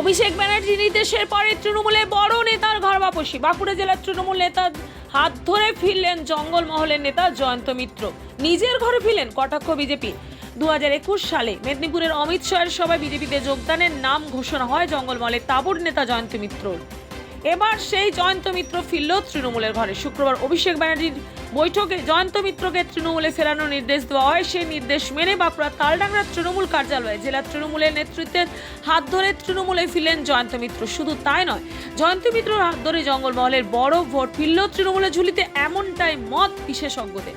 অভিষেক ব্যানার্জি নির্দেশের পরে তৃণমূলের বড় নেতার ঘর বাপসী। বাঁকুড়া জেলার তৃণমূল নেতা হাত ধরে ফিরলেন জঙ্গলমহলের নেতা জয়ন্ত মিত্র। নিজের ঘরে ফিরলেন কটাক্ষ বিজেপি। দু একুশ সালে মেদিনীপুরের অমিত শাহের সভায় বিজেপিতে যোগদানের নাম ঘোষণা হয় জঙ্গলমলের তাবুর নেতা জয়ন্ত মিত্রর। এবার সেই জয়ন্ত মিত্র ফিরল তৃণমূলের ঘরে। শুক্রবার অভিষেক ব্যানার্জির বৈঠকে জয়ন্ত মিত্রকে তৃণমূলে ফেরানোর নির্দেশ দেওয়া হয়। সেই নির্দেশ মেনে বাঁকুড়া তালডাংরার তৃণমূল কার্যালয়ে জেলা তৃণমূলের নেতৃত্বের হাত ধরে তৃণমূলে ফিরলেন জয়ন্ত মিত্র। শুধু তাই নয়, জয়ন্ত মিত্রর হাত ধরে জঙ্গলমহলের বড় ভোট ফিরল তৃণমূলের ঝুলিতে এমনটাই মত বিশেষজ্ঞদের।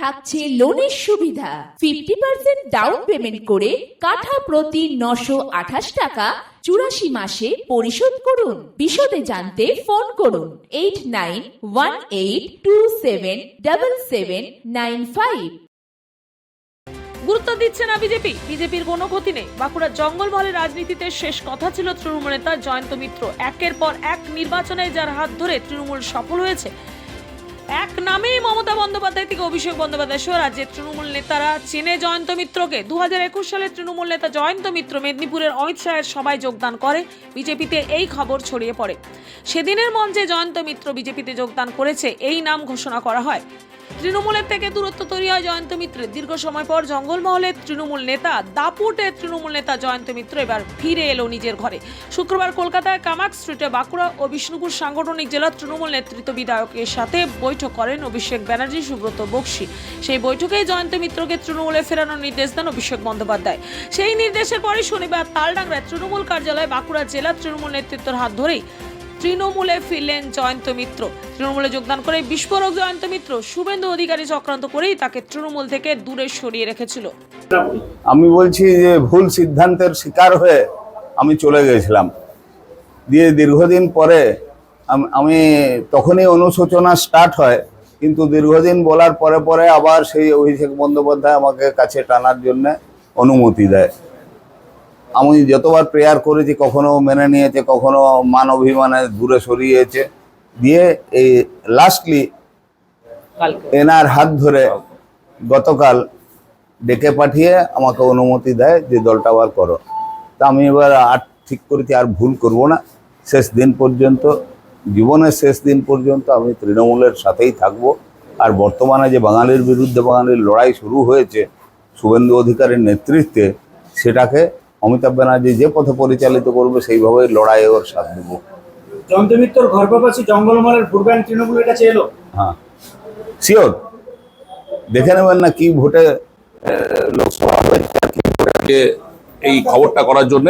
থাকছে লোনের সুবিধা। ফিফটি পার্সেন্ট ডাউন পেমেন্ট করে কাঠা প্রতি নশো আঠাশ টাকা চুরাশি মাসে পরিশোধ করুন। বিশদে জানতে ফোন করুন eight nine one eight two seven double seven nine five গুরুত্ব দিচ্ছে না বিজেপি। বিজেপির কোনো ক্ষতি নেই। বাঁকুড়ার জঙ্গলমহলের রাজনীতিতে শেষ কথা ছিল তৃণমূল নেতা জয়ন্ত মিত্র একের পর এক নির্বাচনে যার হাত ধরে তৃণমূল সফল হয়েছে। এক নামেই মমতা বন্দ্যোপাধ্যায় থেকে অভিষেক বন্দ্যোপাধ্যায়। রাজ্যের তৃণমূল নেতারা চেনে জয়ন্ত মিত্রকে। দু একুশ সালে তৃণমূল নেতা জয়ন্ত মিত্র মেদিনীপুরের অমিত শাহের সভায় যোগদান করে। বিজেপিতে এই খবর ছড়িয়ে পড়ে। সেদিনের মঞ্চে জয়ন্ত মিত্র বিজেপিতে যোগদান করেছে। এই নাম ঘোষণা করা হয়। তৃণমূলের থেকে দূরত্ব তৈরি হয় জয়ন্ত মিত্রের দীর্ঘ সময় পর জঙ্গলমহলের তৃণমূল নেতা দাপুটের তৃণমূল নেতা জয়ন্ত মিত্র এবার ফিরে এলো নিজের ঘরে। শুক্রবার কলকাতায় কামাক স্ট্রিটে বাঁকুড়া ও বিষ্ণুপুর সাংগঠনিক জেলার তৃণমূল নেতৃত্ব বিধায়কের সাথে বৈঠক করেন অভিষেক ব্যানার্জি, সুব্রত বক্সি। সেই বৈঠকেই জয়ন্ত মিত্রকে তৃণমূলে ফেরানোর নির্দেশ দেন অভিষেক বন্দ্যোপাধ্যায়। সেই নির্দেশের পরে শনিবার তালডাংরায় তৃণমূল কার্যালয়ে বাঁকুড়া জেলা তৃণমূল নেতৃত্বের হাত ধরেই তৃণমূলে ফিরলেন জয়ন্ত মিত্র। তৃণমূলে যোগদান করে বিস্ফোরক জয়ন্ত মিত্র। শুভেন্দু অধিকারী চক্রান্ত করেই তাকে তৃণমূল থেকে দূরে সরিয়ে রেখেছিল। আমি বলছি যে ভুল সিদ্ধান্তের শিকার হয়ে আমি চলে গেছিলাম। দিয়ে দীর্ঘদিন পরে আমি তখনই অনুশোচনা স্টার্ট হয়, কিন্তু দীর্ঘদিন বলার পরে পরে আবার সেই অভিষেক বন্দ্যোপাধ্যায় আমাকে কাছে টানার জন্য অনুমতি দেয়। আমি যতবার প্রেয়ার করেছি কখনো মেনে নিয়েছে কখনো মান অভিমানে দূরে সরিয়েছে দিয়ে এই লাস্টলি এনার হাত ধরে গতকাল ডেকে পাঠিয়ে আমাকে অনুমতি দেয় যে দলটা আবার করো। তা আমি এবার আর ঠিক করেছি আর ভুল করব না। শেষ দিন পর্যন্ত জীবনের শেষ দিন পর্যন্ত আমি তৃণমূলের সাথেই থাকব। আর বর্তমানে যে বাঙালির বিরুদ্ধে বাঙালির লড়াই শুরু হয়েছে শুভেন্দু অধিকারের নেতৃত্বে সেটাকে অমিতাভ ব্যানার্জি যে পথে পরিচালিত করবে সেইভাবেই লড়াই ওর সাথ দেবো। জয়ন্ত মিত্রর ঘরপাশাপাশি জঙ্গলমহলের ভোট ব্যাংক তৃণমূলের কাছে এলো। হ্যাঁ। শিওর? দেখে নেবেন না কি ভোটে লোকসভা হয়েছে আর কি ভোটে এই খবরটা করার জন্য।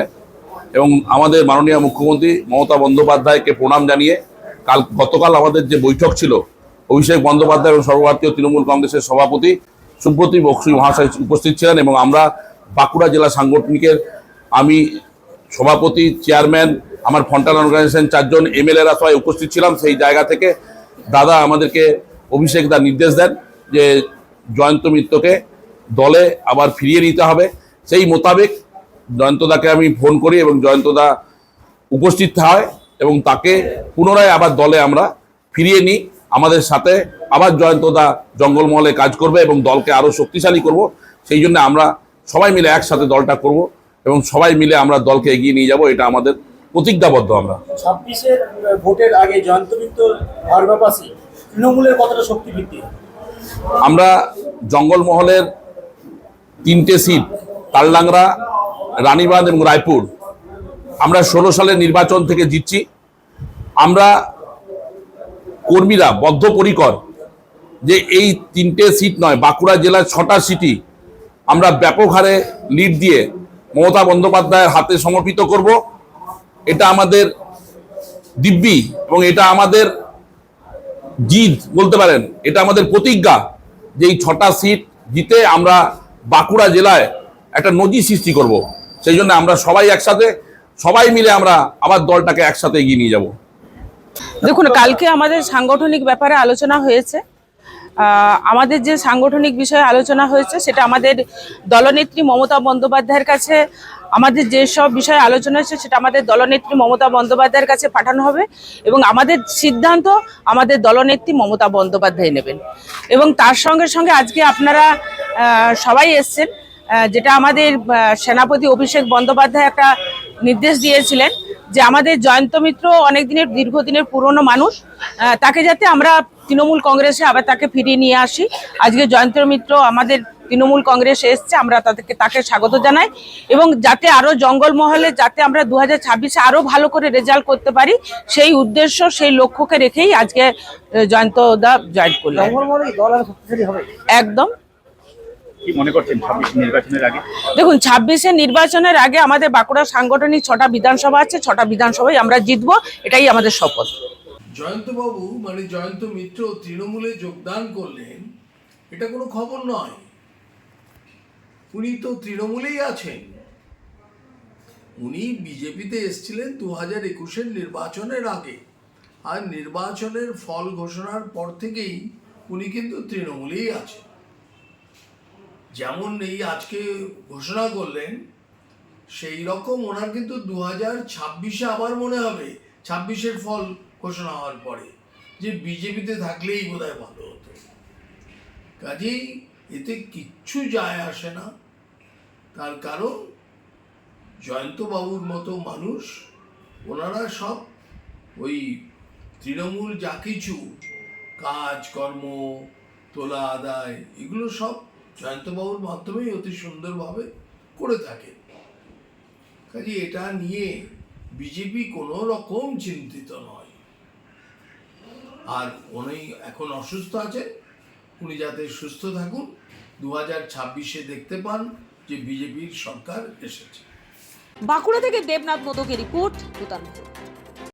এবং আমাদের মাননীয় মুখ্যমন্ত্রী মমতা বন্দ্যোপাধ্যায়কে প্রণাম জানিয়ে কাল গতকাল আমাদের যে বৈঠক ছিল অভিষেক বন্দ্যোপাধ্যায় এবং সর্বভারতীয় তৃণমূল কংগ্রেসের সভাপতি সুব্রতী বক্সি মহাশয় উপস্থিত ছিলেন এবং আমরা বাঁকুড়া জেলা সাংগঠনিকের আমি সভাপতি, চেয়ারম্যান, আমার ফন্টাল অর্গানাইজেশন চারজন এমএলএরা সবাই উপস্থিত ছিলাম সেই জায়গা থেকে। দাদা আমাদেরকে অভিষেক দা নির্দেশ দেন যে জয়ন্ত মিত্রকে দলে আবার ফিরিয়ে নিতে হবে। সেই মোতাবেক জয়ন্তদাকে আমি ফোন করি এবং জয়ন্তদা উপস্থিত হয় এবং তাকে পুনরায় আবার দলে আমরা ফিরিয়ে নিই। আমাদের সাথে আবার জয়ন্তদা জঙ্গলমহলে কাজ করবে এবং দলকে আরও শক্তিশালী করব। সেই জন্য আমরা সবাই মিলে একসাথে দলটা করব। এবং সবাই মিলে আমরা দলকে এগিয়ে নিয়ে যাব এটা আমাদের প্রতিজ্ঞাবদ্ধ আমরা। ছাব্বিশের ভোটের আগে তৃণমূলের কতটা শক্তি বৃদ্ধি আমরা জঙ্গলমহলের তিনটে সিট তালডাংরা রানীবাঁধ এবং রায়পুর আমরা ষোলো সালের নির্বাচন থেকে জিতছি। আমরা কর্মীরা বদ্ধপরিকর যে এই তিনটে সিট নয় বাঁকুড়া জেলার ছটা সিটি আমরা ব্যাপক হারে লিড দিয়ে মমতা বন্দ্যোপাধ্যায়ের হাতে সমর্পিত করব। এটা আমাদের দিব্যি এবং এটা আমাদের জিদ বলতে পারেন। এটা আমাদের প্রতিজ্ঞা যে এই ছটা সিট জিতে আমরা বাঁকুড়া জেলায় একটা নজির সৃষ্টি করব। সেই জন্য আমরা সবাই একসাথে, সবাই মিলে আমরা আবার দলটাকে একসাথে এগিয়ে নিয়ে যাব। দেখুন, কালকে আমাদের সাংগঠনিক ব্যাপারে আলোচনা হয়েছে। আমাদের যে সাংগঠনিক বিষয়ে আলোচনা হয়েছে, সেটা আমাদের দলনেত্রী মমতা বন্দ্যোপাধ্যায়ের কাছে, আমাদের যেসব বিষয়ে আলোচনা হয়েছে, সেটা আমাদের দলনেত্রী মমতা বন্দ্যোপাধ্যায়ের কাছে পাঠানো হবে এবং আমাদের সিদ্ধান্ত আমাদের দলনেত্রী মমতা বন্দ্যোপাধ্যায় নেবেন। এবং তার সঙ্গে সঙ্গে আজকে আপনারা সবাই এসছেন যেটা আমাদের সেনাপতি অভিষেক বন্দ্যোপাধ্যায় একটা নির্দেশ দিয়েছিলেন যে আমাদের জয়ন্ত মিত্র অনেক দিনের দীর্ঘদিনের পুরনো মানুষ তাকে যাতে আমরা তৃণমূল কংগ্রেসে আবার তাকে ফিরিয়ে নিয়ে আসি। আজকে জয়ন্ত মিত্র আমাদের তৃণমূল কংগ্রেস এসছে আমরা তাদেরকে তাকে স্বাগত জানাই। এবং যাতে আরও জঙ্গলমহলে যাতে আমরা দু হাজার ছাব্বিশে আরও ভালো করে রেজাল্ট করতে পারি সেই উদ্দেশ্য সেই লক্ষ্যকে রেখেই আজকে জয়ন্ত দা জয়েন করলেন। জঙ্গলমহলে দল আরও শক্তিশালী হবে? একদম। কি মনে করছেন ছাব্বিশ নির্বাচনের আগে? দেখুন ছাব্বিশে নির্বাচনের আগে আমাদের বাঁকুড়া সাংগঠনিক ছটা বিধানসভা আছে ছটা বিধানসভায় আমরা জিতবো এটাই আমাদের শপথ। জয়ন্তবাবু মানে জয়ন্ত মিত্র তৃণমূলে যোগদান করলেন, এটা কোনো খবর নয়। উনি তো তৃণমূলেই আছেন। উনি বিজেপিতে এসেছিলেন দু হাজার একুশের নির্বাচনের আগে। আর নির্বাচনের ফল ঘোষণার পর থেকেই উনি কিন্তু তৃণমূলেই আছেন। যেমন এই আজকে ঘোষণা করলেন, সেই রকম ওনার কিন্তু দু হাজার ছাব্বিশে আবার মনে হবে, ছাব্বিশের ফল ঘোষণা হওয়ার পরে যে বিজেপিতে থাকলেই বোধহয় ভালো হতো। কাজেই এতে কিচ্ছু যায় আসে না। তার কারণ জয়ন্তবাবুর মতো মানুষ, ওনারা সব ওই তৃণমূল যা কিছু কাজকর্ম তোলা, আদায়, এগুলো সব জয়ন্তবাবুর মাধ্যমেই অতি সুন্দরভাবে করে থাকে কাজে এটা নিয়ে বিজেপি কোনো রকম চিন্তিত নয়। আর উনি এখন অসুস্থ আছেন। উনি যাতে সুস্থ থাকুন দু হাজার ছাব্বিশে দেখতে পান যে বিজেপির সরকার এসেছে। বাঁকুড়া থেকে দেবনাথ মোদকের রিপোর্ট